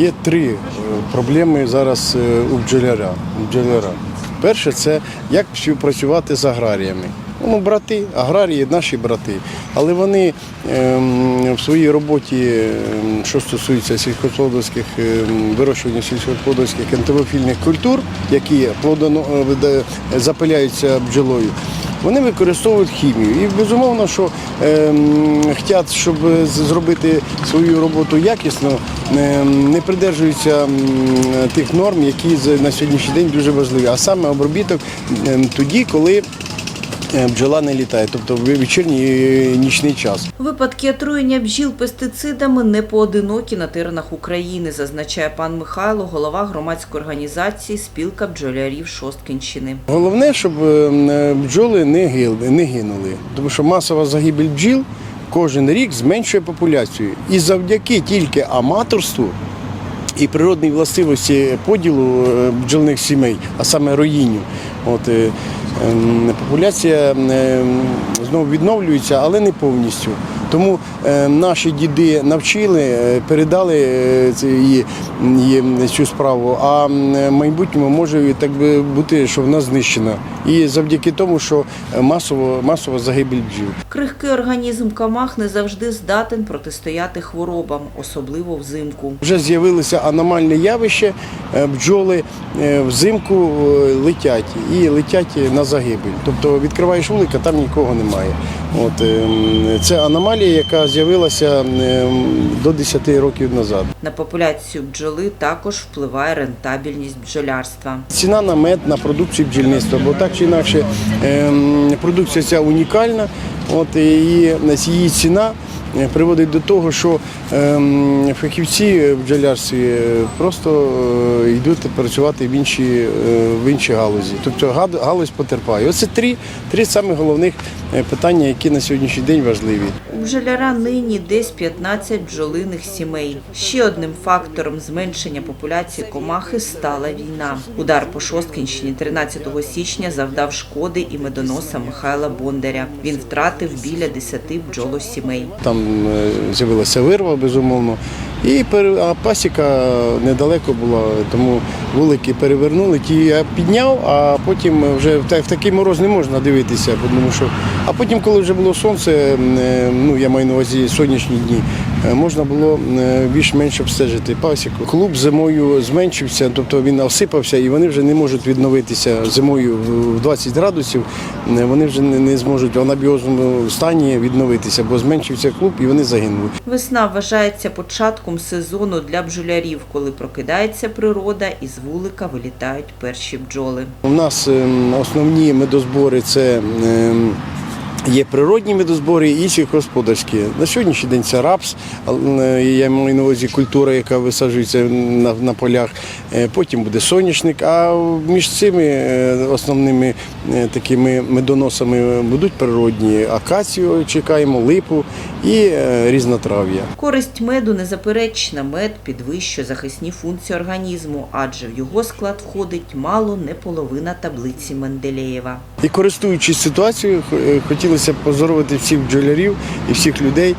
Є три е, проблеми зараз е, у бджоляра. бджоляра. Перше, це як співпрацювати з аграріями. Ну, брати, аграрії наші брати. Але вони ем, в своїй роботі, ем, що стосується сільськогосподарських ем, вирощування сільськогосподарських ентелофільних культур, які плодоно, е, запиляються бджолою, вони використовують хімію. І безумовно, що ем, хочуть, щоб зробити свою роботу якісно, ем, не придержуються тих норм, які на сьогоднішній день дуже важливі. А саме обробіток ем, тоді, коли бджола не літає, тобто в вечірній і нічний час. Випадки отруєння бджіл пестицидами не поодинокі на теренах України, зазначає пан Михайло, голова громадської організації Спілка бджолярів Шосткінщини. Головне, щоб е, бджоли не гинули, тому що масова загибель бджіл кожен рік зменшує популяцію. І завдяки тільки аматорству і природній властивості поділу е, бджолних сімей, а саме роїнню. От, е, ем, популяція е, знову відновлюється, але не повністю. Тому е, наші діди навчили, е, передали е, її, її цю справу, а в майбутньому може так би бути, що вона знищена. І завдяки тому, що е, масово, загибель бджіл. Крихкий організм камах не завжди здатен протистояти хворобам, особливо взимку. Вже з'явилося аномальне явище, бджоли взимку летять і летять на загибель. Тобто відкриваєш вулик, а там нікого немає. От, е, це аномалія, яка з'явилася до 10 років назад. На популяцію бджоли також впливає рентабельність бджолярства. Ціна на мед, на продукцію бджільництва, бо так чи інакше ем, продукція ця унікальна, от, і її ціна приводить до того, що ем, фахівці в бджолярстві е, просто е, йдуть працювати в інші, е, в інші галузі. Тобто галузь потерпає. Оце три, три самих головних е, питання, які на сьогоднішній день важливі. У бджоляра нині десь 15 бджолиних сімей. Ще одним фактором зменшення популяції комахи стала війна. Удар по Шосткінщині 13 січня завдав шкоди і медоноса Михайла Бондаря. Він втратив біля 10 бджолосімей. Там е, з'явилася вирва, безумовно. І а пасіка недалеко була, тому вулики перевернули. Ті я підняв, а потім вже в, такий мороз не можна дивитися, тому що. А потім, коли вже було сонце, е, ну я маю на увазі сонячні дні, е, можна було більш-менш обстежити пасіку. Клуб зимою зменшився, тобто він осипався, і вони вже не можуть відновитися зимою в 20 градусів. Вони вже не зможуть в анабіозному стані відновитися, бо зменшився клуб і вони загинули. Весна вважається початком сезону для бджолярів, коли прокидається природа і з вулика вилітають перші бджоли. У нас ем, основні медозбори це ем, є природні медозбори і сільськогосподарські. На сьогоднішній день це рапс, я маю на увазі культура, яка висаджується на, на полях. Е, Потім буде соняшник. А між цими е, основними е, такими медоносами будуть природні акацію, чекаємо, липу і різнотрав'я. Користь меду незаперечна. Мед підвищує захисні функції організму, адже в його склад входить мало не половина таблиці Менделєєва. І користуючись ситуацією, х- е, хотілося б поздоровити всіх бджолярів і всіх людей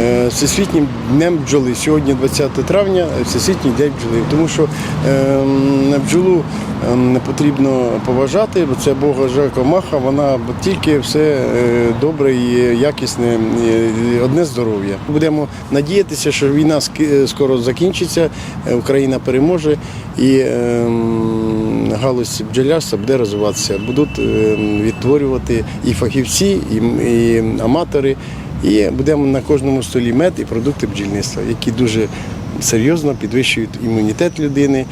е, Всесвітнім днем бджоли. Сьогодні 20 травня, е, Всесвітній день бджоли. Тому що ем, бджолу ем, потрібно поважати, бо це Бога жака маха, вона тільки все е, добре і якісне, одне здоров'я. Будемо надіятися, що війна скоро закінчиться, Україна переможе і ем, галузь бджолярства буде розвиватися. Будуть ем, відтворювати і фахівці, і, і аматори. І будемо на кожному столі мед і продукти бджільництва, які дуже серйозно підвищують імунітет людини.